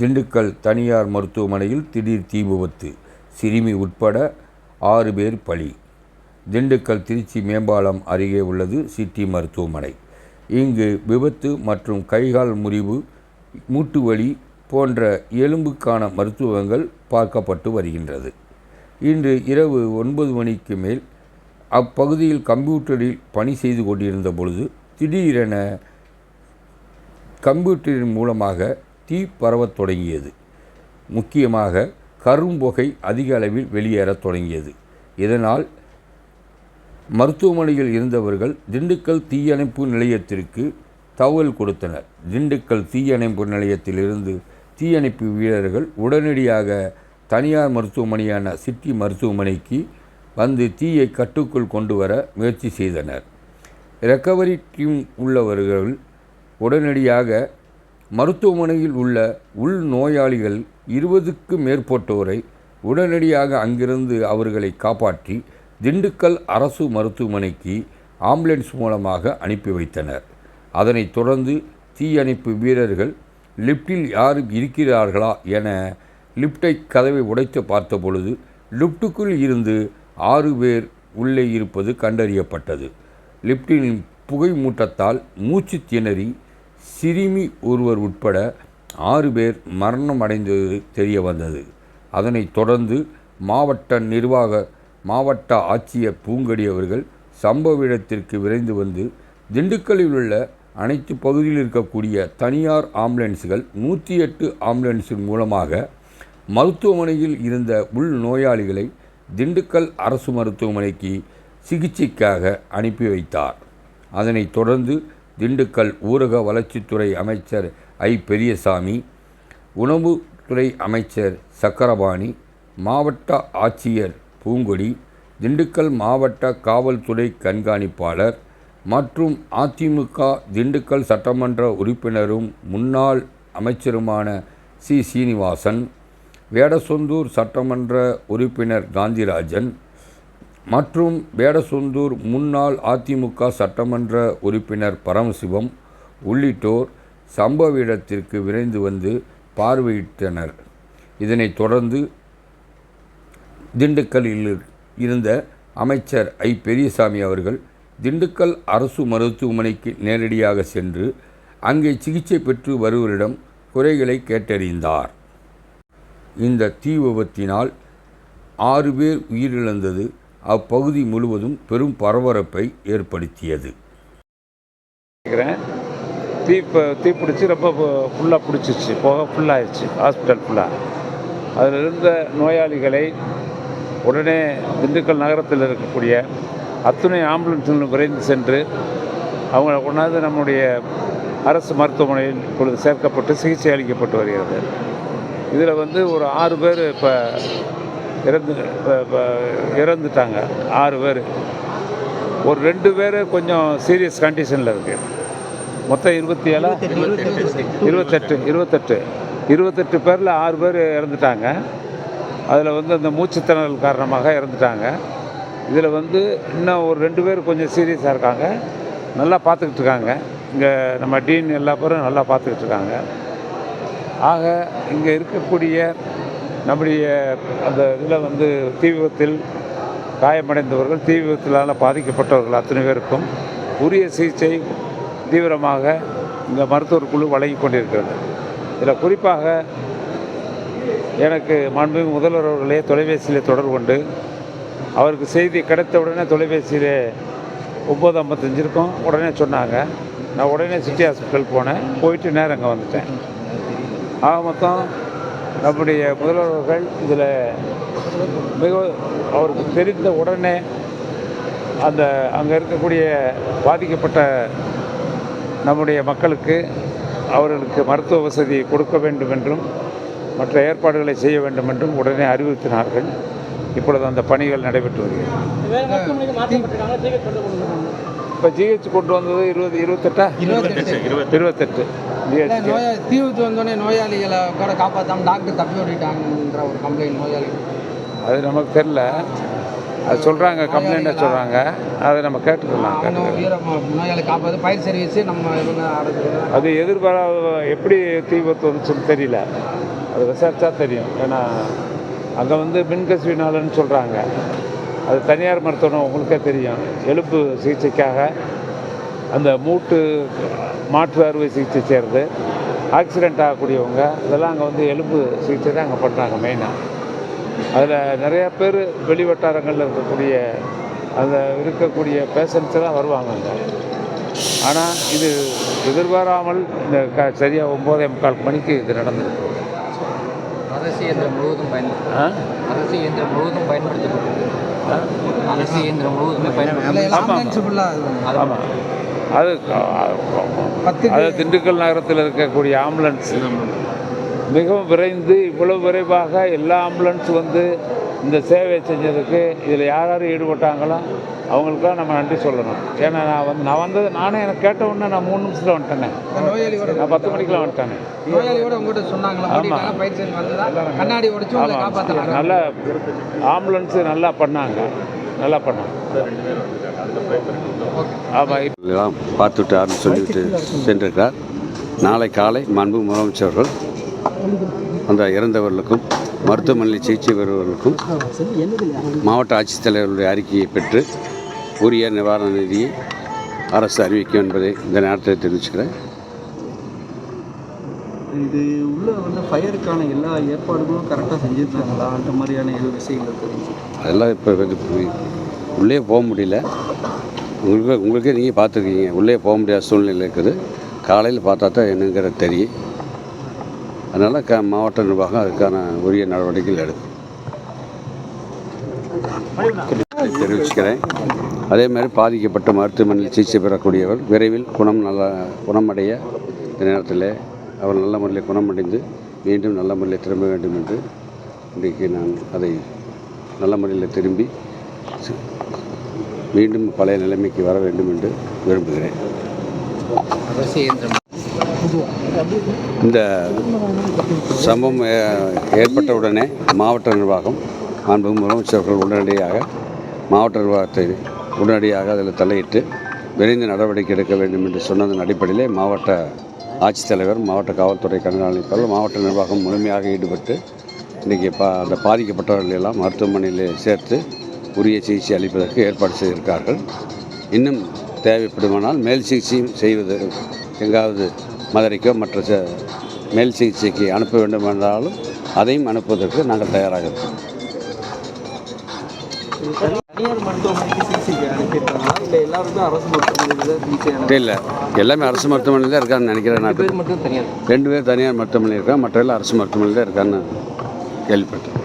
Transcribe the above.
திண்டுக்கல் தனியார் மருத்துவமனையில் திடீர் தீ விபத்து. சிறுமி உட்பட ஆறு பேர் பலி. திண்டுக்கல் திருச்சி மேம்பாலம் அருகே உள்ளது சிட்டி மருத்துவமனை. இங்கு விபத்து மற்றும் கைகால் முறிவு மூட்டு வலி போன்ற எலும்புக்கான மருத்துவங்கள் பார்க்கப்பட்டு வருகின்றது. இன்று இரவு ஒன்பது மணிக்கு மேல் அப்பகுதியில் கம்ப்யூட்டரில் பணி செய்து கொண்டிருந்த பொழுது திடீரென கம்ப்யூட்டரின் மூலமாக தீ பரவத் தொடங்கியது. முக்கியமாக கரும்புகை அதிக அளவில் வெளியேறத் தொடங்கியது. இதனால் மருத்துவமனையில் இருந்தவர்கள் திண்டுக்கல் தீயணைப்பு நிலையத்திற்கு தகவல் கொடுத்தனர். திண்டுக்கல் தீயணைப்பு நிலையத்திலிருந்து தீயணைப்பு வீரர்கள் உடனடியாக தனியார் மருத்துவமனையான சிட்டி மருத்துவமனைக்கு வந்து தீயை கட்டுக்குள் கொண்டு வர முயற்சி செய்தனர். ரெக்கவரி டீம் உள்ளவர்கள் உடனடியாக மருத்துவமனையில் உள்ள உள் நோயாளிகள் இருபதுக்கு மேற்பட்டோரை உடனடியாக அங்கிருந்து அவர்களை காப்பாற்றி திண்டுக்கல் அரசு மருத்துவமனைக்கு ஆம்புலன்ஸ் மூலமாக அனுப்பி வைத்தனர். அதனைத் தொடர்ந்து தீயணைப்பு வீரர்கள் லிப்டில் யார் இருக்கிறார்களா என லிப்டை கதவை உடைத்து பார்த்த பொழுது லிப்டுக்குள் இருந்து ஆறு பேர் உள்ளே இருப்பது கண்டறியப்பட்டது. லிப்டின் புகை மூட்டத்தால் மூச்சு திணறி சிறுமி ஒருவர் உட்பட ஆறு பேர் மரணம் அடைந்தது தெரிய வந்தது. அதனைத் தொடர்ந்து மாவட்ட நிர்வாக மாவட்ட ஆட்சியர் பூங்கடி அவர்கள் சம்பவ இடத்திற்கு விரைந்து வந்து திண்டுக்கல்லில் உள்ள அனைத்து பகுதியில் இருக்கக்கூடிய தனியார் ஆம்புலன்ஸுகள் நூற்றி எட்டு ஆம்புலன்ஸின் மூலமாக மருத்துவமனையில் இருந்த உள் நோயாளிகளை திண்டுக்கல் அரசு மருத்துவமனைக்கு சிகிச்சைக்காக அனுப்பி வைத்தார். அதனைத் தொடர்ந்து திண்டுக்கல் ஊரக வளர்ச்சித்துறை அமைச்சர் ஐ. பெரியசாமி உணவுத்துறை அமைச்சர் சக்கரபாணி மாவட்ட ஆட்சியர் பூங்கொடி திண்டுக்கல் மாவட்ட காவல்துறை கண்காணிப்பாளர் மற்றும் அதிமுக திண்டுக்கல் சட்டமன்ற உறுப்பினரும் முன்னாள் அமைச்சருமான சி. சீனிவாசன் வேடசொந்தூர் சட்டமன்ற உறுப்பினர் காந்திராஜன் மற்றும் வேடசொந்தூர் முன்னாள் அதிமுக சட்டமன்ற உறுப்பினர் பரமசிவம் உள்ளிட்டோர் சம்பவ இடத்திற்கு விரைந்து வந்து பார்வையிட்டனர். இதனைத் தொடர்ந்து திண்டுக்கல்லில் இருந்த அமைச்சர் ஐ. பெரியசாமி அவர்கள் திண்டுக்கல் அரசு மருத்துவமனைக்கு நேரடியாக சென்று அங்கே சிகிச்சை பெற்று வருவரிடம் குறைகளை கேட்டறிந்தார். இந்த தீ விபத்தினால் ஆறு பேர் உயிரிழந்தது. அப்பகுதி முழுவதும் பெரும் பரபரப்பை ஏற்படுத்தியது. கேட்குறேன் தீ தீ பிடிச்சி ரொம்ப ஃபுல்லாக பிடிச்சிச்சு. போக ஃபுல்லாகிடுச்சு ஹாஸ்பிட்டல் ஃபுல்லாக அதில் இருந்த நோயாளிகளை உடனே திண்டுக்கல் நகரத்தில் இருக்கக்கூடிய அத்துணை ஆம்புலன்ஸ்களும் விரைந்து சென்று அவங்கள கொண்டாந்து நம்முடைய அரசு மருத்துவமனையில் இப்பொழுது சேர்க்கப்பட்டு சிகிச்சை அளிக்கப்பட்டு வருகிறது. இதில் வந்து ஒரு ஆறு பேர் இப்போ இறந்து இறந்துட்டாங்க. ஆறு பேர். ஒரு ரெண்டு பேர் கொஞ்சம் சீரியஸ் கண்டிஷனில் இருக்குது மொத்தம் இருபத்தி ஏழா இருபத்தெட்டு. இருபத்தெட்டு. இருபத்தெட்டு பேரில் ஆறு பேர் இறந்துட்டாங்க. அதில் வந்து அந்த மூச்சுத்திணறல் காரணமாக இறந்துட்டாங்க. இதில் வந்து இன்னும் ஒரு ரெண்டு பேர் கொஞ்சம் சீரியஸாக இருக்காங்க. நல்லா பார்த்துக்கிட்டு இருக்காங்க. இங்கே நம்ம டீன் எல்லா பேரும் நல்லா பார்த்துக்கிட்டு இருக்காங்க. ஆக இங்கே இருக்கக்கூடிய நம்முடைய அந்த இதில் வந்து தீ விபத்தில் காயமடைந்தவர்கள் தீ விபத்தினால் பாதிக்கப்பட்டவர்கள் அத்தனை பேருக்கும் உரிய சிகிச்சை தீவிரமாக இந்த மருத்துவர் குழு வழங்கி கொண்டிருக்கிறது. இதில் குறிப்பாக எனக்கு மாண்புமிகு முதல்வர் அவர்களே தொலைபேசியிலே தொடர்பு கொண்டு அவருக்கு செய்தி கிடைத்த உடனே தொலைபேசியிலே ஒம்பது ஐம்பத்தஞ்சு இருக்கும். உடனே சொன்னாங்க. நான் உடனே சிட்டி ஹாஸ்பிட்டல் போனேன். போயிட்டு நேரம் அங்கே வந்துட்டேன். ஆக மொத்தம் நம்முடைய முதல்வர் அவர்கள் இதில் மிக அவருக்கு தெரிந்த உடனே அந்த அங்கே இருக்கக்கூடிய பாதிக்கப்பட்ட நம்முடைய மக்களுக்கு அவர்களுக்கு மருத்துவ வசதி கொடுக்க வேண்டும் என்றும் மற்ற ஏற்பாடுகளை செய்ய வேண்டும் என்றும் உடனே அறிவுறுத்தினார்கள். இப்பொழுது அந்த பணிகள் நடைபெற்று வருகிறது. இப்போ ஜிஹெச் கொண்டு வந்தது இருபது இருபத்தெட்டா? இருபத்தெட்டு ஜிஹெச் நோயா தீ விபத்து வந்தோடனே நோயாளிகளை கூட காப்பாற்றாம டாக்டர் தப்பி ஓடிட்டாங்கன்ற ஒரு கம்ப்ளைண்ட் நோயாளி அது நமக்கு தெரில அது சொல்கிறாங்க கம்ப்ளைண்ட்டாக சொல்கிறாங்க அதை நம்ம கேட்டுக்கலாம் நோயாளி காப்பாது பயிர் சர்வீஸ் நம்ம அது எதிர்பாராத எப்படி தீ விபத்து வந்துச்சுன்னு தெரியல. அது விசாரிச்சா தெரியும். ஏன்னா அங்கே வந்து மின்கசிவினாலன்னு சொல்கிறாங்க அது தனியார் மருத்துவம் உங்களுக்கே தெரியும். எலும்பு சிகிச்சைக்காக அந்த மூட்டு மாற்று அறுவை சிகிச்சை செய்கிறது ஆக்சிடெண்ட் ஆகக்கூடியவங்க இதெல்லாம் அங்கே வந்து எலும்பு சிகிச்சை தான் அங்கே பண்ணுறாங்க மெயினாக அதில் நிறையா பேர் வெளி வட்டாரங்களில் இருக்கக்கூடிய அந்த இருக்கக்கூடிய பேஷண்ட்ஸ் எல்லாம் வருவாங்க அங்கே. ஆனால் இது எதிர்பாராமல் இந்த க சரியாக ஒம்போதே முக்கால் மணிக்கு இது நடந்திருக்கு. அரசு இயந்திரம் முழுவதும் பயன் ஆ? அரசு இயந்திரம் முழுவதும் பயன்படுத்தப்பட்டது அரசு இயந்திரம் முழுவதுமே ஃபுல்லாக ஆமாம். அது அது திண்டுக்கல் நகரத்தில் இருக்கக்கூடிய ஆம்புலன்ஸ். மிகவும் விரைந்து இவ்வளவு விரைவாக எல்லா ஆம்புலன்ஸ் வந்து இந்த சேவையை செஞ்சதுக்கு இதில் யார் யார் ஈடுபட்டாங்களோ அவங்களுக்கெல்லாம் நம்ம நன்றி சொல்லணும். ஏன்னா நான் வந்து நான் வந்தது நானே எனக்கு கேட்ட உடனே நான் மூணு நிமிஷத்தில் வந்துட்டேனே. நான் பத்து மணிக்கெலாம் வந்துட்டேனே. ஆமாம் நல்லா ஆம்புலன்ஸு நல்லா பண்ணாங்க. நல்லா பண்ணாங்க ஆமாம் எல்லாம் பார்த்துவிட்டார்னு சொல்லிவிட்டு சென்றிருக்கிறார். நாளை காலை மாண்பு முதலமைச்சர் அவர்கள் அந்த இறந்தவர்களுக்கும் மருத்துவமனையில் சிகிச்சை பெறுபவர்களுக்கும் மாவட்ட ஆட்சித்தலைவர்களுடைய அறிக்கையை பெற்று உரிய நிவாரண நிதியை அரசு அறிவிக்கும் என்பதை இந்த நேரத்தில் தெரிவிச்சுக்கிறேன். இது உள்ள வந்து ஃபயருக்கான எல்லா ஏற்பாடுகளும் கரெக்டாக செஞ்சுருக்காங்களா அந்த மாதிரியான ஏதோ விஷயங்கள் தெரிஞ்சு. அதெல்லாம் இப்போ கொஞ்சம் உள்ளே போக முடியல. உங்களுக்கு உங்களுக்கே நீங்கள் பார்த்துருக்கீங்க. உள்ளே போக முடியாத சூழ்நிலை இருக்குது. காலையில் பார்த்தா தான் என்னங்கிற தெரியும். அதனால் க மாவட்ட நிர்வாகம் அதுக்கான உரிய நடவடிக்கைகள் எடுக்கும். தெரிவிச்சுக்கிறேன். அதே மாதிரி பாதிக்கப்பட்ட மருத்துவமனையில் சிகிச்சை பெறக்கூடியவர் விரைவில் குணம் நல்ல குணமடைய இந்த நேரத்தில் அவர் நல்ல முறையில் குணமடைந்து மீண்டும் நல்ல முறையில் திரும்ப வேண்டும் என்று இன்றைக்கு நான் அதை நல்ல முறையில் திரும்பி மீண்டும் பழைய நிலைமைக்கு வர வேண்டும் என்று விரும்புகிறேன். இந்த சம்பவம் ஏ- ஏற்பட்டவுடனே மாவட்ட நிர்வாகம் மாண்பு முதலமைச்சர்கள் உடனடியாக மாவட்ட நிர்வாகத்தை உடனடியாக அதில் தலையிட்டு விரைந்து நடவடிக்கை எடுக்க வேண்டும் என்று சொன்னதன் அடிப்படையிலே மாவட்ட ஆட்சித்தலைவர் மாவட்ட காவல்துறை கண்காணிப்பாளர் மாவட்ட நிர்வாகம் முழுமையாக ஈடுபட்டு இன்றைக்கி பா அந்த பாதிக்கப்பட்டவர்கள் எல்லாம் மருத்துவமனையில் சேர்த்து உரிய சிகிச்சை அளிப்பதற்கு ஏற்பாடு செய்திருக்கார்கள் இன்னும் தேவைப்படுமானால் மேல் சிகிச்சையும் செய்வது எங்காவது மதுரைக்கோ மற்ற ச- மேல் சிகிச்சைக்கு அனுப்ப வேண்டும் என்றாலும் அதையும் அனுப்புவதற்கு நாங்கள் தயாராக இருக்கோம். தனியார் மருத்துவமனைக்கு சிகிச்சைக்கு அனுப்பியிருக்காங்களா இல்லை எல்லாருக்கும் அரசு மருத்துவமனையில் சிகிச்சை இல்லை எல்லாமே அரசு மருத்துவமனையில் தான் இருக்கான்னு நினைக்கிறேன் நான். பேர் மட்டும் தனியார். ரெண்டு பேர் தனியார் மருத்துவமனையில் இருக்கா மற்ற எல்லாம் அரசு மருத்துவமனையில் தான் இருக்கான்னு கேள்விப்பட்டேன்.